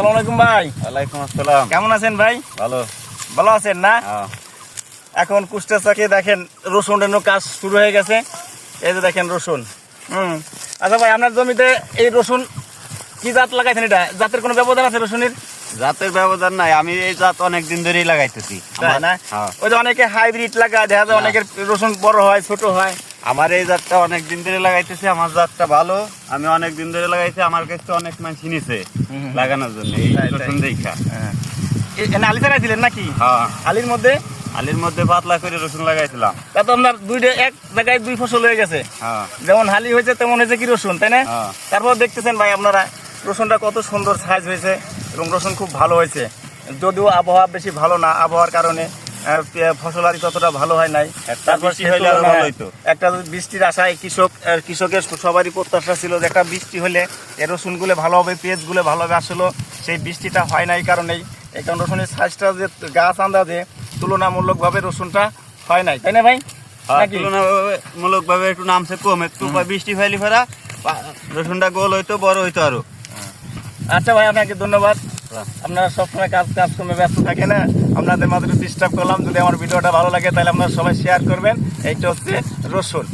সালাম আলাইকুম ভাই। ওয়ালাইকুম আসসালাম। কেমন আছেন ভাই? ভালো। ভালো আছেন না? হ্যাঁ। এখন কুষ্টা চাকে দেখেন রসুনের কাজ শুরু হয়ে গেছে। এই যে দেখেন রসুন। হুম। আচ্ছা ভাই আপনার জমিতে এই রসুন কি জাত লাগাইছেন এটা? জাতের কোনো ব্যবধান আছে রসুনের? জাতের ব্যবধান নাই। আমি এই জাত অনেক দিন ধরেই লাগাইতেছি। তাই না? হ্যাঁ। ওই যে অনেকে হাইব্রিড লাগায় দেখা যায় অনেকের রসুন বড় হয় ছোট হয়। আমার এই জাতটা অনেক দিন ধরে লাগাইতেছি আমার জাতটা ভালো। আমি অনেক দিন ধরে লাগাইছি আমার কাছে অনেক মানুষ নিছে। লাগানোর জন্য এই তাই, তাই। দেখা। এ- আলি ছাড়াই দিলেন নাকি? হ্যাঁ। আলির মধ্যে? আলির মধ্যে পাতলা করে রসুন লাগাইছিলাম। তা তো আপনার দুইটা এক জায়গায় দুই ফসল হয়ে গেছে। হ্যাঁ। যেমন হালি হয়েছে তেমন হয়েছে কি রসুন তাই না? হ্যাঁ। তারপর দেখতেছেন ভাই আপনারা রসুনটা কত সুন্দর সাইজ হয়েছে এবং রসুন খুব ভালো হয়েছে। যদিও আবহাওয়া বেশি ভালো না আবহাওয়ার কারণে ফসল আর ততটা ভালো হয় নাই। একটা হইলে বৃষ্টির আশায় কৃষক কৃষকের সবারই প্রত্যাশা ছিল যে একটা বৃষ্টি হলে এই রসুনগুলো ভালো হবে পেঁয়াজগুলো ভালো হবে। আসলে সেই বৃষ্টিটা হয় নাই কারণেই এই কারণ রসুনের সাইজটা যে গাছ আন্দাজে তুলনামূলকভাবে রসুনটা হয় নাই। তাই না ভাই? হ্যাঁ, নাকি? তুলনামূলক ভাবে একটু নামছে কম একটু বৃষ্টি ফেলি ফেরা রসুনটা গোল হইতো বড় হইতো আরও। আচ্ছা ভাই আপনাকে ধন্যবাদ। আপনারা সবসময় কাজ কাজ কাজকর্মে ব্যস্ত থাকে না। আপনাদের মাত্র ডিস্টার্ব করলাম। যদি আমার ভিডিওটা ভালো লাগে, তাহলে আপনারা সবাই শেয়ার করবেন। এইটা হচ্ছে রসুন।